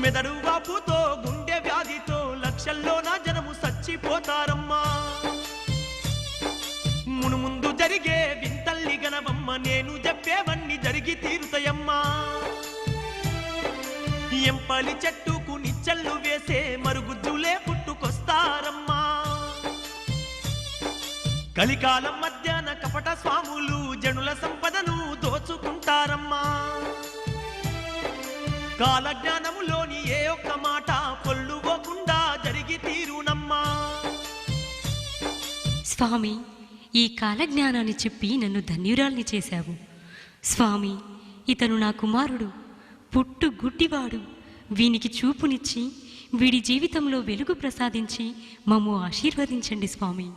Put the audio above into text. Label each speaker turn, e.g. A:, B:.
A: మెదడు వాపుతో గుండె వ్యాధితో లక్షల్లో నా జనము చచ్చిపోతారమ్మా. మునుముందు జరిగే వింతల్లి గనవమ్మ నేను చెప్పేవన్నీ జరిగి తీరుతాయమ్మా. ఎంపలి చెట్టుకు నిచ్చళ్ళు వేసే మరుగుజ్జులే పుట్టుకొస్తారమ్మా. కలికాలం మధ్యాహ్న కపట స్వాములు జనుల సంపదను దోచుకుంటారమ్మా. కాలజ్ఞానములోని ఏ ఒక్క మాట పొల్లుపోకుండా జరిగి తీరునమ్మా.
B: స్వామి ఈ కాలజ్ఞానాన్ని చెప్పి నన్ను ధన్యురాల్ని చేశావు. స్వామి ఇతను నా కుమారుడు పుట్టు గుడ్డివాడు. వీనికి చూపునిచ్చి వీడి జీవితంలో వెలుగు ప్రసాదించి మమ్ము ఆశీర్వదించండి స్వామి.